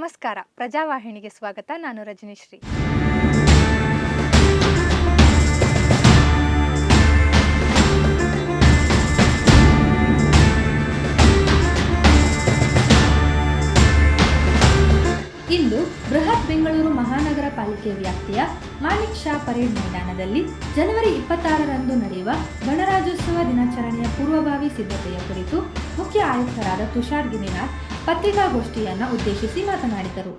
ನಮಸ್ಕಾರ. ಪ್ರಜಾವಾಹಿನಿಗೆ ಸ್ವಾಗತ. ನಾನು ರಜನಿಶ್ರೀ. ಇಂದು ಬೃಹತ್ ಬೆಂಗಳೂರು ಮಹಾನಗರ ಪಾಲಿಕೆ ವ್ಯಾಪ್ತಿಯ ಮಾಣಿಕ್ ಶಾ ಪರೇಡ್ ಮೈದಾನದಲ್ಲಿ ಜನವರಿ ಇಪ್ಪತ್ತಾರರಂದು ನಡೆಯುವ ಗಣರಾಜ್ಯೋತ್ಸವ ದಿನಾಚರಣೆಯ ಪೂರ್ವಭಾವಿ ಸಿದ್ಧತೆಯ ಕುರಿತು ಮುಖ್ಯ ಆಯುಕ್ತರಾದ ತುಷಾರ್ ಗಿರಿನಾಥ್ ಪತ್ರಿಕಾಗೋಷ್ಠಿಯನ್ನು ಉದ್ದೇಶಿಸಿ ಮಾತನಾಡಿದರು.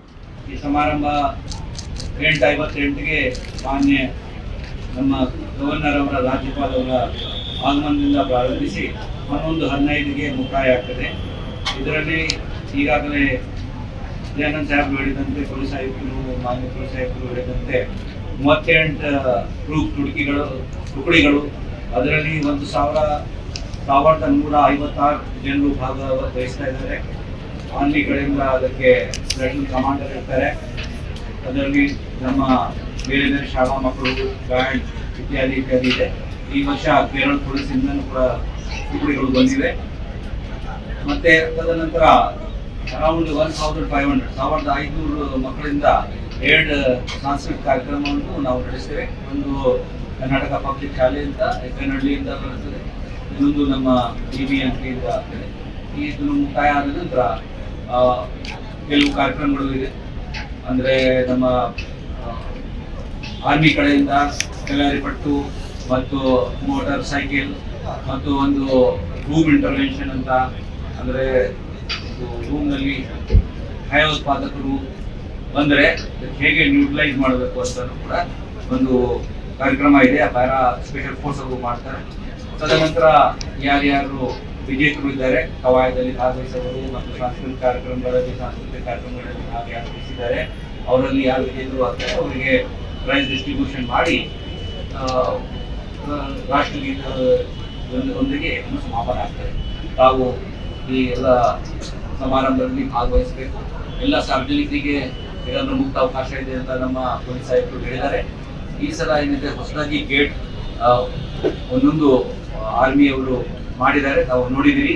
ಈ ಸಮಾರಂಭ ಎಂಟು ಐವತ್ತೆಂಟಿಗೆ ಮಾನ್ಯ ನಮ್ಮ ಗವರ್ನರ್ ಅವರ ರಾಜ್ಯಪಾಲರ ಅವರ ಆಗಮನದಿಂದ ಪ್ರಾರಂಭಿಸಿ ಹನ್ನೊಂದು ಹದಿನೈದಿಗೆ ಮುಕ್ತಾಯ ಆಗ್ತದೆ. ಇದರಲ್ಲಿ ಈಗಾಗಲೇ ದಯಾನಂದ್ ಸಾಹೇಬ್ ಹೇಳಿದಂತೆ ಪೊಲೀಸ್ ಆಯುಕ್ತರು, ಮಾನ್ಯ ಪೊಲೀಸ್ ಆಯುಕ್ತರು ಹೇಳಿದಂತೆ ಮೂವತ್ತೆಂಟು ಗ್ರೂಪ್ ತುಡುಕಿಗಳು ತುಕಡಿಗಳು, ಅದರಲ್ಲಿ ಒಂದು ಸಾವಿರ, ಸಾವಿರದ ನೂರ ಐವತ್ತಾರು ಜನರು ಭಾಗವಹಿಸ್ತಾ ಇದ್ದಾರೆ. ಕಡೆಯಿಂದ ಅದಕ್ಕೆ ಸ್ಪೆಷಲ್ ಕಮಾಂಡರ್ ಇರ್ತಾರೆ. ಅದರಲ್ಲಿ ನಮ್ಮ ಬೇರೆ ಬೇರೆ ಶಾಲಾ ಮಕ್ಕಳು, ಬ್ಯಾಂಡ್ ಇತ್ಯಾದಿ ಇತ್ಯಾದಿ ಇದೆ. ಈ ವರ್ಷ ಕೇರಳ ಪೊಲೀಸಿಂದನೂ ಕೂಡ ಟುಕಡಿಗಳು ಬಂದಿವೆ. ಮತ್ತೆ ತದನಂತರ around one thousand five hundred ಸಾವಿರದ ಐದುನೂರು ಮಕ್ಕಳಿಂದ ಎರಡು ಸಾಂಸ್ಕೃತಿಕ ಕಾರ್ಯಕ್ರಮವನ್ನು ನಾವು ನಡೆಸ್ತೇವೆ. ಒಂದು ಕರ್ನಾಟಕ ಪಬ್ಲಿಕ್ ಶಾಲೆ ಅಂತ ಎಕ್ಕನಹಳ್ಳಿಯಿಂದ ಬರುತ್ತದೆ ಇನ್ನೊಂದು ನಮ್ಮ ಬಿ ಬಿ ಎಂ ಪಿಯಿಂದ ಈ ಮುಕ್ತಾಯ ಆದ ನಂತರ ಕೆಲವು ಕಾರ್ಯಕ್ರಮಗಳು ಇದೆ. ಅಂದರೆ ನಮ್ಮ ಆರ್ಮಿ ಕಡೆಯಿಂದ ಕಲಾರಿ ಪಟ್ಟು ಮತ್ತು ಮೋಟಾರ್ ಸೈಕಲ್ ಮತ್ತು ಒಂದು ರೂಮ್ ಇಂಟರ್ವೆನ್ಷನ್ ಅಂತ, ಅಂದರೆ ರೂಮ್ನಲ್ಲಿ ಭಯೋತ್ಪಾದಕರು ಬಂದರೆ ಹೇಗೆ ನ್ಯೂಟ್ರಲೈಸ್ ಮಾಡಬೇಕು ಅಂತ ಕೂಡ ಒಂದು ಕಾರ್ಯಕ್ರಮ ಇದೆ. ಆ ಪ್ಯಾರಾ ಸ್ಪೆಷಲ್ ಫೋರ್ಸ್ ಅವರು ಮಾಡ್ತಾರೆ. ತದನಂತರ ಯಾರ್ಯಾರು ವಿಜೇತರು ಇದ್ದಾರೆ. ಕವಾಯದಲ್ಲಿ ಭಾಗವಹಿಸಬಹುದು ಮತ್ತು ಸಾಂಸ್ಕೃತಿಕ ಕಾರ್ಯಕ್ರಮಗಳಲ್ಲಿ ಸಾಂಸ್ಕೃತಿಕ ಕಾರ್ಯಕ್ರಮಗಳಲ್ಲಿ ಭಾಗವಹಿಸಿದ್ದಾರೆ ಅವರಲ್ಲಿ ಯಾರು ವಿಜೇತರು ಆಗ್ತಾರೆ, ಅವರಿಗೆ ಪ್ರೈಸ್ ಡಿಸ್ಟ್ರಿಬ್ಯೂಷನ್ ಮಾಡಿ ರಾಷ್ಟ್ರಗೀತ ಒಂದ್- ಒಂದಿಗೆ ಸಮಾಪನ ಆಗ್ತದೆ ತಾವು ಈ ಎಲ್ಲ ಸಮಾರಂಭದಲ್ಲಿ ಭಾಗವಹಿಸಬೇಕು. ಎಲ್ಲ ಸಾರ್ವಜನಿಕರಿಗೆ ಏನಾದರೂ ಮುಕ್ತ ಅವಕಾಶ ಇದೆ ಅಂತ ನಮ್ಮ ಪೊಲೀಸ್ ಆಯುಕ್ತರು ಹೇಳಿದ್ದಾರೆ. ಈ ಸಲ ಏನಿದೆ, ಹೊಸದಾಗಿ ಗೇಟ್ ಒಂದೊಂದು ಆರ್ಮಿ ಅವರು ಮಾಡಿದ್ದಾರೆ, ನಾವು ನೋಡಿದಿರಿ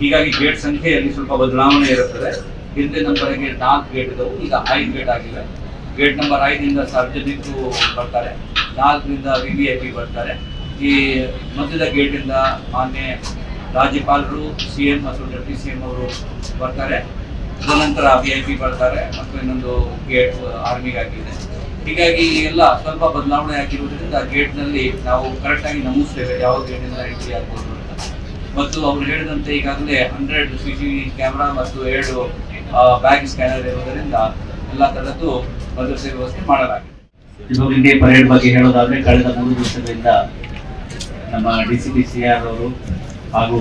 ಹೀಗಾಗಿ ಗೇಟ್ ಸಂಖ್ಯೆಯಲ್ಲಿ ಸ್ವಲ್ಪ ಬದಲಾವಣೆ ಇರುತ್ತದೆ. ಹಿಂದೆ ನಂಬರ್ಗೆ ನಾಲ್ಕು ಗೇಟ್ ಇದ್ದವು, ಈಗ ಐದು ಗೇಟ್ ಆಗಿವೆ. ಗೇಟ್ ನಂಬರ್ ಐದರಿಂದ ಸಾರ್ವಜನಿಕರು ಬರ್ತಾರೆ, ನಾಲ್ಕರಿಂದ ವಿ ವಿ ಐ ಪಿ ಬರ್ತಾರೆ. ಈ ಮಧ್ಯದ ಗೇಟಿಂದ ಮಾನ್ಯ ರಾಜ್ಯಪಾಲರು ಸಿ ಎಂ ಮತ್ತು ಡೆಪ್ಟಿ ಸಿ ಎಂ ಅವರು ಬರ್ತಾರೆ. ತದನಂತರ ವಿ ಐ ಪಿ ಬರ್ತಾರೆ, ಮತ್ತು ಇನ್ನೊಂದು ಗೇಟ್ ಆರ್ಮಿಗಾಗಿದೆ ಹೀಗಾಗಿ ಎಲ್ಲ ಸ್ವಲ್ಪ ಬದಲಾವಣೆ ಆಗಿರುವುದರಿಂದ ಗೇಟ್ನಲ್ಲಿ ನಾವು ಕರೆಕ್ಟಾಗಿ ನಮೂಸ್ತೇವೆ ಯಾವ ಗೇಟಿಂದ ಎಂಟ್ರಿ ಆಗ್ಬೋದು ಮತ್ತು ಅವರು ಹೇಳಿದಂತೆ ಈಗಾಗಲೇ ಹಂಡ್ರೆಡ್ ಸಿ ಸಿ ಕ್ಯಾಮ್ರಾ ಮತ್ತು ಎರಡು ಬ್ಯಾಗ್ ಸ್ಕ್ಯಾನರ್ ಇರುವುದರಿಂದ ಎಲ್ಲ ತರದ್ದು ಭದ್ರತೆ ವ್ಯವಸ್ಥೆ ಮಾಡಲಾಗಿದೆ. ಇದೊಂದಿಗೆ ಪರೇಡ್ ಬಗ್ಗೆ ಹೇಳೋದಾದ್ರೆ ಕಳೆದ ಮೂರು ದಿವಸಗಳಿಂದ ನಮ್ಮ D C P C R ಅವರು ಹಾಗೂ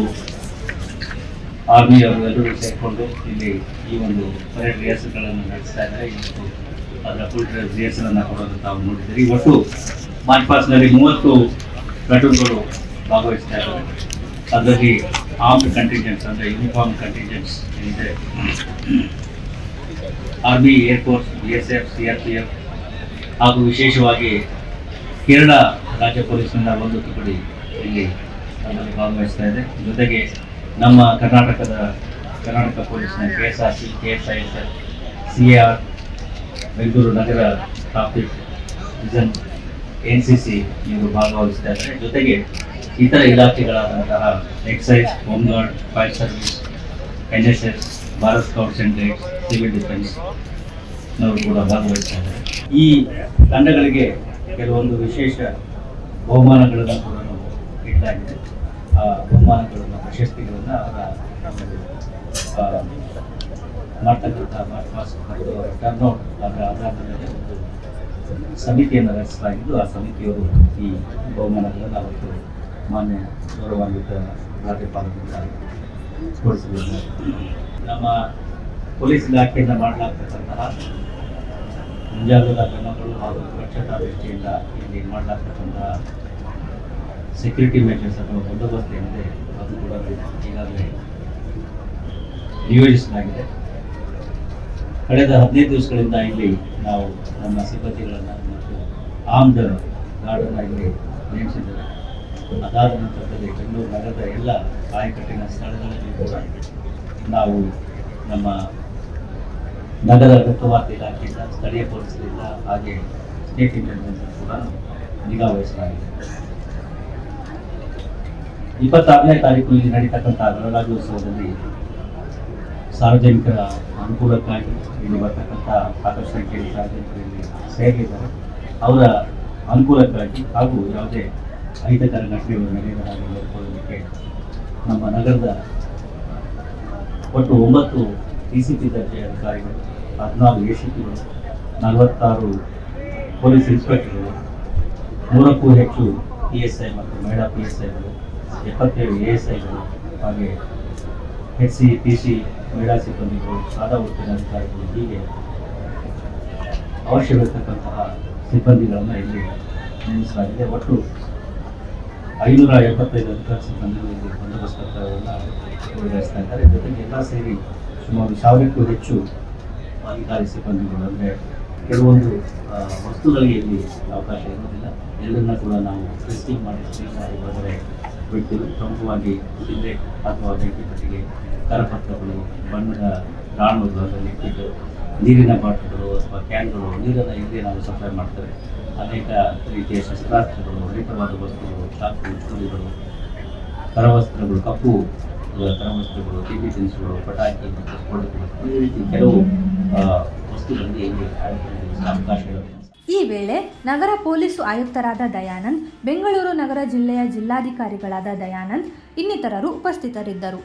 ಆರ್ಮಿ ಅವರು ಎಲ್ಲರೂ ಸೇರಿಕೊಂಡು ಇಲ್ಲಿ ಈ ಒಂದು ಪರೇಡ್ ರಿಹರ್ಸಲ್ಗಳನ್ನು ನಡೆಸ್ತಾ ಇದ್ದಾರೆ. ಇವತ್ತು ಅದರ ಫುಲ್ ರಿಹರ್ಸಲ್ ಅನ್ನು ಕೊಡೋದು ತಾವು ನೋಡಿದ್ದೀರಿ. ಒಟ್ಟು ಮಾರ್ಚ್ ಪಾಸ್ನಲ್ಲಿ ಮೂವತ್ತು ಪ್ಲಾಟೂನ್ಗಳು ಭಾಗವಹಿಸ್ತಾ ಇದ್ದಾರೆ. ಅದರಲ್ಲಿ ಆರ್ಮ್ಡ್ ಕಂಟಿಂಜೆಂಟ್ಸ್ ಅಂದರೆ ಯೂನಿಫಾರ್ಮ್ ಕಂಟಿಂಜೆಂಟ್ಸ್ ಏನಿದೆ army air force B S F C R P F ಹಾಗೂ ವಿಶೇಷವಾಗಿ ಕೇರಳ ರಾಜ್ಯ ಪೊಲೀಸ್ನಿಂದ ಒಂದು ತುಕಡಿ ಇಲ್ಲಿ ಅದರಲ್ಲಿ ಭಾಗವಹಿಸ್ತಾ ಇದೆ. ಜೊತೆಗೆ ನಮ್ಮ ಕರ್ನಾಟಕದ Karnataka ಪೊಲೀಸ್ನ K S R C K S I S F C R Bengaluru Nagar traffic vision N C C ಇವರು ಭಾಗವಹಿಸ್ತಾ ಇದ್ದಾರೆ. ಜೊತೆಗೆ ಇತರ ಇಲಾಖೆಗಳಾದಂತಹ excise home guard fire service N S S Bharat scouts and guides civil defence ನವರು ಕೂಡ ಭಾಗವಹಿಸ್ತಾರೆ ಈ ತಂಡಗಳಿಗೆ ಕೆಲವೊಂದು ವಿಶೇಷ ಬಹುಮಾನಗಳನ್ನು ಕೂಡ ನಾವು ಇಡಲಾಗಿದೆ ಆ ಬಹುಮಾನಗಳನ್ನು, ಪ್ರಶಸ್ತಿಗಳನ್ನು ಅವರ ಮಾಡ್ತಕ್ಕಂಥ ಮತ್ತು ಟರ್ನ್ಔಟ್ ಅದರ ಆಧಾರದ ಮೇಲೆ ಒಂದು ಸಮಿತಿಯನ್ನು ರಚಿಸಲಾಗಿದ್ದು, ಆ ಸಮಿತಿಯವರು ಈ ಬಹುಮಾನಗಳನ್ನು ಅವತ್ತು ಮಾನ್ಯ ಗೌರವಾನ್ವಿತ ರಾಜ್ಯಪಾಲರಿಂದ ಸ್ಪೋರ್ಟ್ಸ್ ನಮ್ಮ ಪೊಲೀಸ್ ಇಲಾಖೆಯಿಂದ ಮಾಡಲಾಗ್ತಕ್ಕಂತಹ ಮುಂಜಾಗ್ರತಾ ಕ್ರಮಗಳು ಹಾಗೂ ಸುರಕ್ಷತಾ ದೃಷ್ಟಿಯಿಂದ ಇಲ್ಲಿ ಮಾಡಲಾಗ್ತಕ್ಕಂತಹ ಸೆಕ್ಯೂರಿಟಿ ಮೆಷರ್ಸ್ ಅಥವಾ ಬಂದೋಬಸ್ತ್ ಏನಿದೆ, ಅದು ಕೂಡ ಈಗಾಗಲೇ ನಿಯೋಜಿಸಲಾಗಿದೆ. ಕಳೆದ ಹದಿನೈದು ದಿವಸಗಳಿಂದ ಇಲ್ಲಿ ನಾವು ನಮ್ಮ ಸಿಬ್ಬಂದಿಗಳನ್ನು ಮತ್ತು ಆಮ್ದ ಗಾರ್ಡನ್ನ ಇಲ್ಲಿ ನೇಮಿಸಿದ್ದೇವೆ ಅದಾದ ನಂತರದಲ್ಲಿ ಬೆಂಗಳೂರು ನಗರದ ಎಲ್ಲ ಆಯಕಟ್ಟಿನ ಸ್ಥಳಗಳಲ್ಲಿ ಕೂಡ ನಾವು ನಮ್ಮ ನಗರ ಗುಪ್ತವಾರ್ತೆ ಇಲಾಖೆಯಿಂದ, ಸ್ಥಳೀಯ ಪೊಲೀಸರಿಂದ ಹಾಗೆ ಸ್ಟೇಟ್ ಇಂಟೆಲಿಜೆನ್ಸ್ ಕೂಡ ನಿಗಾ ವಹಿಸಲಾಗಿದೆ. ಇಪ್ಪತ್ತಾರನೇ ತಾರೀಕು ಇಲ್ಲಿ ನಡೀತಕ್ಕಂಥ ಗಣರಾಜ್ಯೋತ್ಸವದಲ್ಲಿ ಸಾರ್ವಜನಿಕರ ಅನುಕೂಲಕ್ಕಾಗಿ ಇಲ್ಲಿ ಬರ್ತಕ್ಕಂಥ ಸಾಕಷ್ಟು ಸಂಖ್ಯೆಯಲ್ಲಿ ಸಾರ್ವಜನಿಕರಲ್ಲಿ ಸೇರಿದ್ದಾರೆ. ಅವರ ಅನುಕೂಲಕ್ಕಾಗಿ ಹಾಗೂ ಯಾವುದೇ ಅಹಿತಕರ ಕಾರಣಕ್ಕೆ ನಡೆಯುವ ಹಾಗೆ ನೋಡಿಕೊಳ್ಳಲಿಕ್ಕೆ ನಮ್ಮ ನಗರದ ಒಟ್ಟು ಒಂಬತ್ತು ಡಿ ಸಿ ಪಿ ದರ್ಜೆಯ ಅಧಿಕಾರಿಗಳು, ಹದಿನಾರು ಎ ಸಿ ಪಿಗಳು ನಲವತ್ತಾರು ಪೊಲೀಸ್ ಇನ್ಸ್ಪೆಕ್ಟರ್ಗಳು, ನೂರಕ್ಕೂ ಹೆಚ್ಚು ಪಿ ಎಸ್ ಐ ಮತ್ತು ಮಹಿಳಾ ಪಿ ಎಸ್ ಐಗಳು, ಎಪ್ಪತ್ತೇಳು ಎ ಎಸ್ ಐಗಳು ಹಾಗೆ ಎಚ್ ಸಿ, ಪಿ ಸಿ ಮಹಿಳಾ ಸಿಬ್ಬಂದಿಗಳು ಸಾದಾ ಉತ್ತೀರ್ಣ ಅಧಿಕಾರಿಗಳು ಹೀಗೆ ಅವಶ್ಯವಿರತಕ್ಕಂತಹ ಸಿಬ್ಬಂದಿಗಳನ್ನು ಇಲ್ಲಿ ನೇಮಿಸಲಾಗಿದೆ. ಒಟ್ಟು ಐನೂರ ಎಪ್ಪತ್ತೈದು ಅಧಿಕಾರಿ ಸಿಬ್ಬಂದಿಗಳು ಬಂದೋಬಸ್ತ್ ಕರ್ತವ್ಯವನ್ನು ನಿರ್ವಹಿಸ್ತಾ ಇದ್ದಾರೆ. ಜೊತೆಗೆ ಎಲ್ಲ ಸೇರಿ ಸುಮಾರು ಸಾವಿರಕ್ಕೂ ಹೆಚ್ಚು ಅಧಿಕಾರಿ ಸಿಬ್ಬಂದಿಗಳು ಅಂದರೆ ಕೆಲವೊಂದು ವಸ್ತುಗಳಿಗೆ ಇಲ್ಲಿ ಅವಕಾಶ ಇರೋದಿಲ್ಲ ಎಲ್ಲರನ್ನ ಕೂಡ ನಾವು ಟೆಸ್ಟಿಂಗ್ ಮಾಡಿ ಸ್ಕ್ರೀನ್ ಮಾಡಿ ಹೊರಗಡೆ ಬಿಡ್ತೀವಿ. ಪ್ರಮುಖವಾಗಿ ಸಿಗರೆ ಅಥವಾ ಬೆಂಕಿ ಕರಪತ್ರಗಳು ಬಣ್ಣದ ರಾಣುಗಳು ಅದರಲ್ಲಿ ನೀರಿನ ಬಾಟಲ್ಗಳು ಅಥವಾ ಕ್ಯಾನ್ಗಳು ನೀರನ್ನು ಇಲ್ಲಿ ನಾವು ಸಪ್ಲೈ ಮಾಡ್ತೇವೆ. ಅನೇಕ ರೀತಿಯ ಶಸ್ತ್ರಾಸ್ತ್ರಗಳು ಹರಿತವಾದ ವಸ್ತುಗಳು ಚಾಕು ಚೂರಿಗಳು ಕರವಸ್ತ್ರಗಳು, ಕಪ್ಪು ಕರವಸ್ತ್ರಗಳು ತಿಂಡಿ ತಿನಿಸುಗಳು, ಪಟಾಕಿ ಮತ್ತು ಸ್ಫೋಟಗಳು ಈ ರೀತಿ ಕೆಲವು ವಸ್ತುಗಳಿಗೆ ಇಲ್ಲಿ ಅವಕಾಶ ಇರುತ್ತೆ ಈ ವೇಳೆ ನಗರ ಪೊಲೀಸ್ ಆಯುಕ್ತರಾದ ದಯಾನಂದ್, ಬೆಂಗಳೂರು ನಗರ ಜಿಲ್ಲೆಯ ಜಿಲ್ಲಾಧಿಕಾರಿಗಳಾದ ದಯಾನಂದ್ ಇನ್ನಿತರರು ಉಪಸ್ಥಿತರಿದ್ದರು.